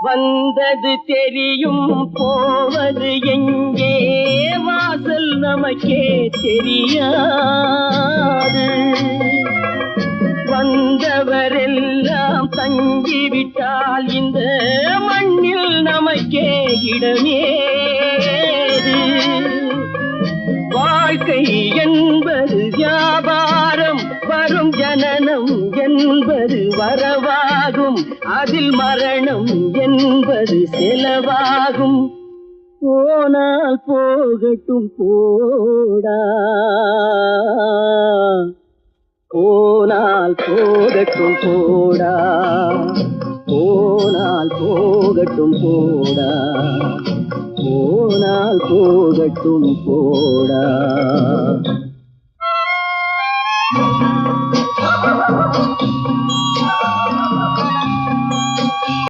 வந்தது தெரியும் போவது எங்கே? வாசல் நமக்கே தெரியாது. வந்தவரெல்லாம் தங்கிவிட்டால் இந்த மண்ணில் நமக்கே இடமேது. வாழ்க்கை என்பது வியாபாரம் வரும் ஜனனம் என்பது வரவாகும். அதில் மரணம் என்பது செலவாகும். போனால் போகட்டும் போடா. போனால் போகட்டும் போடா. போனால் போகட்டும் போடா. போனால் போகட்டும் போடா. 了。